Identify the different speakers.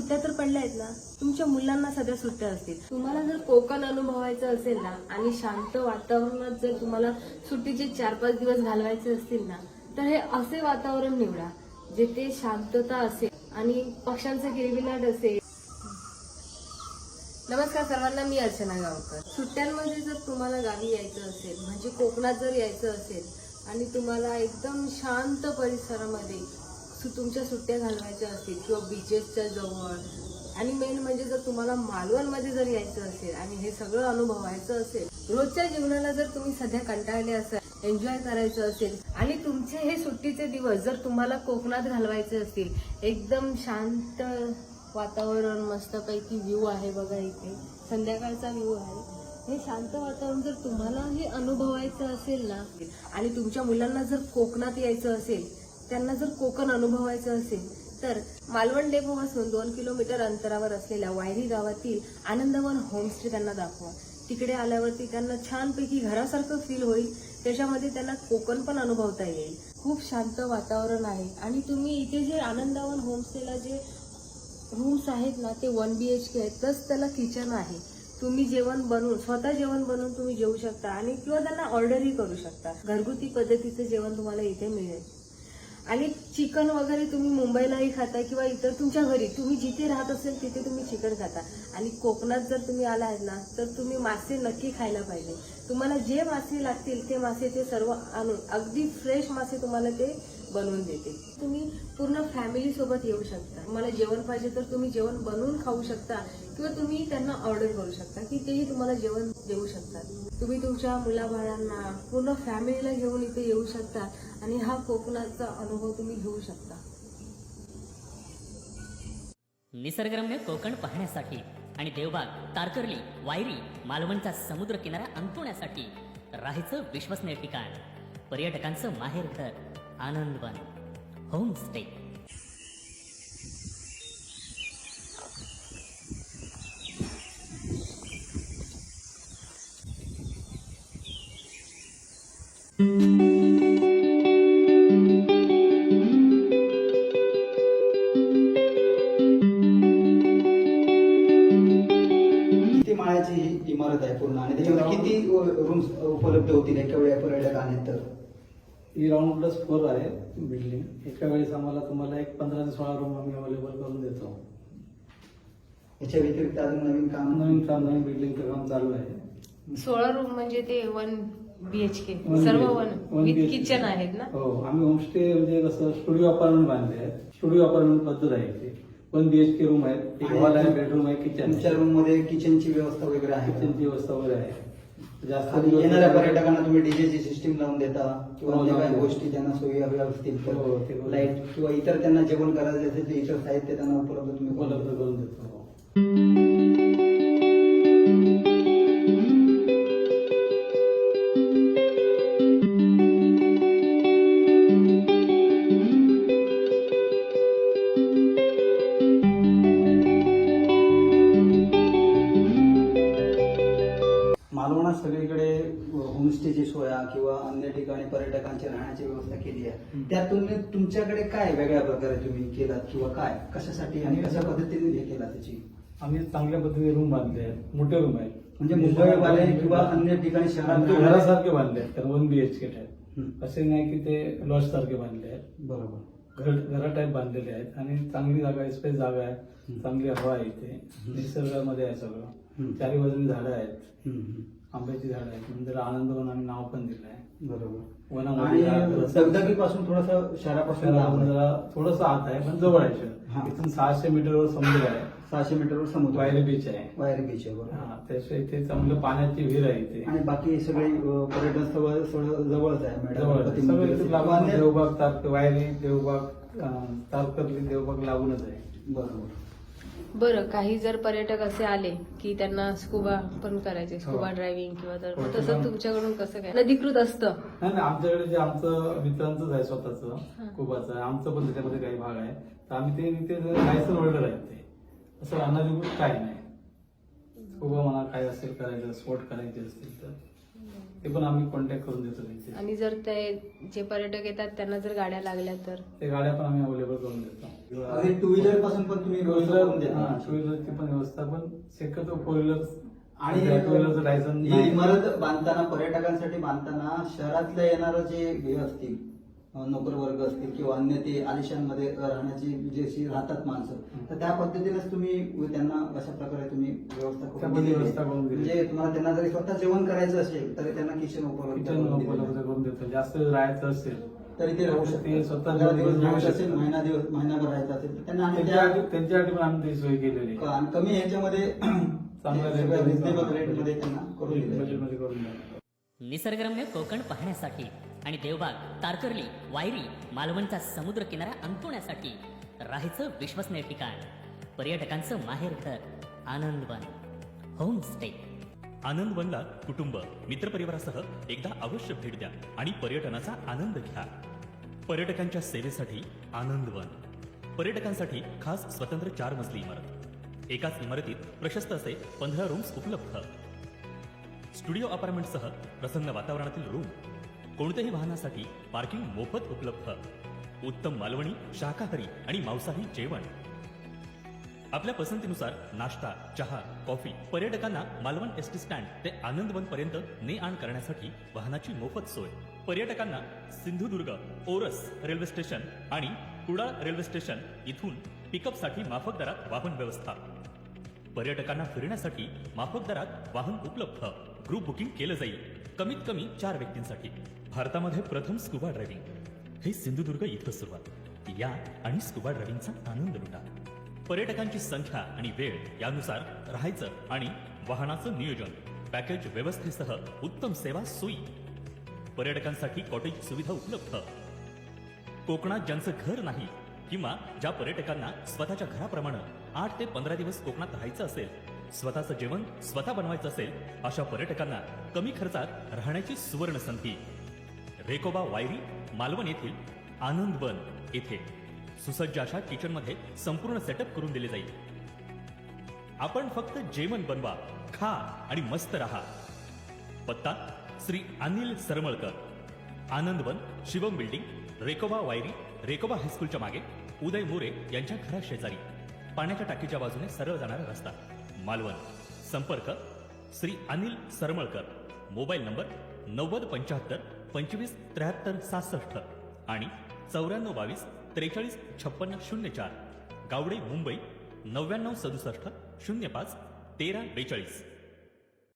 Speaker 1: सुट्ट्या तर पडल्या आहेत ना तुमच्या मुलांना सध्या सुट्ट्या असतील. तुम्हाला जर कोकण अनुभवायचं असेल ना आणि शांत वातावरणात जर तुम्हाला सुट्टीचे चार पाच दिवस घालवायचे असतील ना तर हे असे वातावरण निवडा जेथे शांतता असेल आणि पक्ष्यांचं गिरविनाट असेल. नमस्कार सर्वांना मी अर्चना गावकर. सुट्ट्यांमध्ये जर तुम्हाला गावी यायचं असेल म्हणजे कोकणात जर यायचं असेल आणि तुम्हाला एकदम शांत परिसरामध्ये तुमच्या सुट्ट्या घालवायच्या असतील किंवा बीचेसच्या जवळ. आणि मेन म्हणजे जर तुम्हाला मालवणमध्ये जर यायचं असेल आणि हे सगळं अनुभवायचं असेल रोजच्या जीवनाला जर तुम्ही सध्या कंटाळले असाल एन्जॉय करायचं असेल आणि तुमचे हे सुट्टीचे दिवस जर तुम्हाला कोकणात घालवायचे असतील एकदम शांत वातावरण मस्तपैकी व्ह्यू आहे बघा इथे. संध्याकाळचा व्ह्यू आहे. हे शांत वातावरण जर तुम्हाला हे अनुभवायचं असेल ना आणि तुमच्या मुलांना जर कोकणात यायचं असेल त्यांना जर कोकण अनुभवायचं असेल तर मालवण डेपोपासून दोन किलोमीटर अंतरावर असलेल्या वायरी गावातील आनंदवन होमस्टे त्यांना दाखवा. तिकडे आल्यावरती त्यांना छानपैकी घरासारखं फील होईल त्याच्यामध्ये त्यांना कोकण पण अनुभवता येईल. खूप शांत वातावरण आहे आणि तुम्ही इथे जे आनंदवन होमस्टेला जे रूम्स आहेत ना ते वन बी एच के आहेत प्लस त्याला किचन आहे. तुम्ही जेवण बनवून स्वतः जेवण बनवून तुम्ही जेवू शकता आणि किंवा त्यांना ऑर्डरही करू शकता. घरगुती पद्धतीचं जेवण तुम्हाला इथे मिळेल. आणि चिकन वगैरे तुम्ही मुंबईलाही खाता किंवा इतर तुमच्या घरी तुम्ही जिथे राहत असेल तिथे तुम्ही चिकन खाता. आणि कोकणात जर तुम्ही आला आहेत ना तर तुम्ही मासे नक्की खायला पाहिजे. तुम्हाला जे मासे लागतील ते मासे ते सर्व आणून अगदी फ्रेश मासे तुम्हाला ते बनवून देते तुम्ही पूर्ण फॅमिलीसोबत येऊ शकता. तुम्हाला जेवण पाहिजे तर तुम्ही जेवण बनवून खाऊ शकता किंवा तुम्ही त्यांना ऑर्डर करू शकता की तेही तुम्हाला जेवण देऊ शकतात. तुम्ही तुमच्या मुलाबाळांना पूर्ण फॅमिलीला घेऊन इथे येऊ शकता. आणि हा कोकणाचा अनुभव तुम्ही घेऊ शकता.
Speaker 2: निसर्गरम्य कोकण पाहण्यासाठी आणि देवबाग तारकर्ली वायरी मालवणचा समुद्र किनारा अंतवण्यासाठी राहायचं विश्वसनीय ठिकाण. पर्यटकांचं माहेर घर आनंदवन होमस्टे
Speaker 3: you उपलब्ध होतील एका वेळा पर्यटक आले तर?
Speaker 4: ही राऊंड प्लस फोर आहे बिल्डिंग एका वेळेस आम्हाला तुम्हाला एक पंधरा ते सोळा रूम आम्ही अवेलेबल करून देतो.
Speaker 3: याच्या व्यतिरिक्त अजून नवीन काम?
Speaker 4: नवीन काम नवीन बिल्डिंगचं काम चालू आहे.
Speaker 1: सोळा रूम म्हणजे ते one B H K
Speaker 4: One
Speaker 1: सर्व. One with. किचन आहेत ना?
Speaker 4: हो आम्ही होमस्टे म्हणजे कसं स्टुडिओ अपार्टमेंट बांधले आहेत. स्टुडिओ अपार्टमेंट पद्धत आहे इथे वन बीएचके रूम आहेत. एक हॉल आहे बेडरूम आहे किचन
Speaker 3: रूममध्ये किचनची व्यवस्था वगैरे आहे?
Speaker 4: किचनची व्यवस्था वगैरे आहे. जास्त
Speaker 3: आणि
Speaker 4: दिवस-
Speaker 3: येणाऱ्या पर्यटकांना तुम्ही डीजेची सिस्टीम लावून देता किंवा
Speaker 4: हो,
Speaker 3: जे काही
Speaker 4: लावून
Speaker 3: गोष्टी त्यांना सोयी हव्या असतील
Speaker 4: हो, ते
Speaker 3: तर. लाइट किंवा इतर त्यांना जेवण करायचं असेल तर इतर साहित्य त्यांना उपलब्ध तुम्ही करून
Speaker 4: उपलब्ध. करून देतो
Speaker 3: पर्यटकांची राहण्याची व्यवस्था केली आहे.
Speaker 4: हम्म.
Speaker 3: त्यातून तुमच्याकडे काय वेगळ्या प्रकारे तुम्ही केलात किंवा काय? कशासाठी आणि कशा पद्धतीने हे केला त्याची?
Speaker 4: आम्ही चांगल्या पद्धतीने रूम बांधले आहेत. मोठे रूम आहेत.
Speaker 3: म्हणजे मुंबईवाले किंवा अन्य ठिकाणी शहरात
Speaker 4: घरासारखे बांधले आहेत. कारण वन बीएचके आहेत
Speaker 3: हम्म.
Speaker 4: असे नाही की ते लॉज सारखे बांधले आहेत.
Speaker 3: बरोबर.
Speaker 4: घर घरा टाईप बांधलेले आहेत. आणि चांगली जागा आहे स्पेस जागा आहे. चांगली हवा आहे इथे. निसर्गामध्ये आहे. सगळं. चारी बाजूनी झाडं आहेत. आंब्याची झाडं आहेत त्याला आनंद वन आम्ही नाव पण दिलं आहे
Speaker 3: बरोबर.
Speaker 4: वनामध्ये
Speaker 3: आणि
Speaker 4: झाडं-
Speaker 3: दगदगीपासून थोडस शहरापासून लांब
Speaker 4: शहरापासून
Speaker 3: आहे.
Speaker 4: जरा थोडंसं आत आहे पण जवळ आहे
Speaker 3: हा.
Speaker 4: शहर इथून सहाशे मीटरवर समुद्र आहे.
Speaker 3: सहाशे मीटरवर समुद्र.
Speaker 4: वायरी बीच आहे.
Speaker 3: वायरी बीच आहे बरोबर.
Speaker 4: हा, त्याशिवाय इथे चांगलं पाण्याची विहीर आहे इथे.
Speaker 3: आणि बाकी सगळे अ, पर्यटन स्थळ जवळच आहे मॅडम.
Speaker 4: जवळ आहे.
Speaker 3: गणपती
Speaker 4: सगळं
Speaker 3: मंदिर
Speaker 4: इथे
Speaker 3: असेल.
Speaker 4: लागून
Speaker 3: अन्य-
Speaker 4: देवबाग तारक वायरी देवबाग अं, तारकर्ली देवबाग लागूनच आहे.
Speaker 3: बरोबर.
Speaker 1: बरं काही जर पर्यटक असे आले की त्यांना स्कुबा पण करायचे स्कुबा
Speaker 4: हो.
Speaker 1: ड्रायव्हिंग किंवा तर
Speaker 4: हो,
Speaker 1: तसं
Speaker 4: किंवा-
Speaker 1: तुमच्याकडून कसं काय? नदीकृत असतं.
Speaker 4: नाही नाही, आमच्याकडे जे आमचं मित्रांचंच आहे स्वतःचं. कुबाचं आहे आमचं पण त्याच्यामध्ये काही भाग आहे. तर आम्ही ते तिथे लायसन होल्डर आहेत ते. असं अनाधिकृत काही नाही. कुबा म्हणा काय असेल करायचं स्पोर्ट करायचे असतील तर. ते पण आम्ही कॉन्टॅक्ट करून देतो त्यांचे
Speaker 1: आणि जर ते जे पर्यटक येतात त्यांना जर गाड्या लागल्या तर?
Speaker 4: ते गाड्या पण आम्ही अवेलेबल करून देतो.
Speaker 3: आणि टू व्हीलरपासून पण तुम्ही
Speaker 4: टू
Speaker 3: व्यवस्था करून
Speaker 4: व्हीलर
Speaker 3: देता
Speaker 4: टू व्हीलरची पण व्यवस्था पण शक्यतो फोर व्हीलर
Speaker 3: आणि
Speaker 4: टू व्हीलरचं लायसन
Speaker 3: ही इमारत बांधताना पर्यटकांसाठी बांधताना शहरातल्या येणारं जे हे असतील नोकर वर्ग असतील किंवा अन्य ते आलिशांमध्ये राहण्याची जे राहतात माणसं तर त्या पद्धतीनेच तुम्ही त्यांना अशा प्रकारे तुम्ही व्यवस्था करून. म्हणजे तुम्हाला त्यांना जरी स्वतः जेवण करायचं असेल तरी त्यांना किचन उपलब्ध करून
Speaker 4: देतो. जास्त राहायचं असेल
Speaker 3: तरी ते राहू
Speaker 4: ते
Speaker 3: शकतात.
Speaker 4: स्वतः
Speaker 3: दिवस. असेल महिना दिवस महिनाभर राहायचं असेल तर त्यांना
Speaker 4: त्यांच्यासाठी पण आम्ही सोय केलेली आहे.
Speaker 3: आणि कमी ह्याच्यामध्ये
Speaker 4: चांगल्या
Speaker 3: रिजनेबल रेटमध्ये त्यांना करून
Speaker 2: निसर्गरम्य कोकण पाहण्यासाठी आणि देवबाग तारकर्ली वायरी मालवणचा समुद्र किनारा अंतवण्यासाठी राहायचं विश्वसनीय ठिकाण. पर्यटकांचं माहेरघर आनंदवन होमस्टे
Speaker 5: आनंदवनला कुटुंब मित्रपरिवारासह एकदा अवश्य भेट द्या आणि पर्यटनाचा आनंद घ्या. पर्यटकांच्या सेवेसाठी आनंदवन पर्यटकांसाठी खास स्वतंत्र चार मजली इमारत. एकाच इमारतीत प्रशस्त असे पंधरा रूम्स उपलब्ध. स्टुडिओ अपार्टमेंटसह प्रसन्न वातावरणातील रूम कोणत्याही वाहनासाठी पार्किंग मोफत उपलब्ध. उत्तम मालवणी शाकाहारी आणि मांसाहारी जेवण. आपल्या पसंतीनुसार नाश्ता चहा कॉफी पर्यटकांना मालवण एस टी स्टँड ते आनंदवन पर्यंत ने आण करण्यासाठी वाहनाची मोफत सोय. पर्यटकांना सिंधुदुर्ग ओरस रेल्वे स्टेशन आणि कुडाळ रेल्वे स्टेशन इथून पिकअपसाठी माफक दरात वाहन व्यवस्था. पर्यटकांना फिरण्यासाठी माफक दरात वाहन उपलब्ध. ग्रुप बुकिंग केलं जाईल. कमीत कमी चार व्यक्तींसाठी. भारतामध्ये प्रथम स्कुबा ड्रायव्हिंग. हे सिंधुदुर्ग इथं सुरुवात. या आणि स्कुबा ड्रायव्हिंगचा आनंद लुटा. पर्यटकांची संख्या आणि वेळ यानुसार राहायचं आणि वाहनाचं नियोजन पॅकेज व्यवस्थेसह उत्तम सेवा सोयी. पर्यटकांसाठी कॉटेज सुविधा उपलब्ध. कोकणात ज्यांचं घर नाही किंवा ज्या पर्यटकांना स्वतःच्या घराप्रमाणे आठ ते पंधरा दिवस कोकणात राहायचं असेल स्वतःचं जेवण स्वतः बनवायचं असेल अशा पर्यटकांना कमी खर्चात राहण्याची सुवर्ण संधी रेकोबा वायरी मालवण येथील आनंदवन येथे सुसज्ज अशा किचनमध्ये संपूर्ण सेटअप करून दिले जाईल. आपण फक्त जेवण बनवा खा आणि मस्त रहा. पत्ता श्री अनिल सरमळकर. आनंदवन शिवम बिल्डिंग रेकोबा वायरी रेकोबा हायस्कूलच्या मागे उदय मोरे यांच्या घरा शेजारी. पाण्याच्या टाकीच्या बाजूने सरळ जाणारा रस्ता. मालवण. संपर्क श्री अनिल सरमळकर. मोबाईल नंबर नव्वद पंच्याहत्तर पंचवीस त्र्याहत्तर सहासष्ट आणि चौऱ्याण्णव बावीस त्रेचाळीस छप्पन्न शून्य चार. गावडे मुंबई नव्याण्णव सदुसष्ट शून्य पाच तेरा बेचाळीस.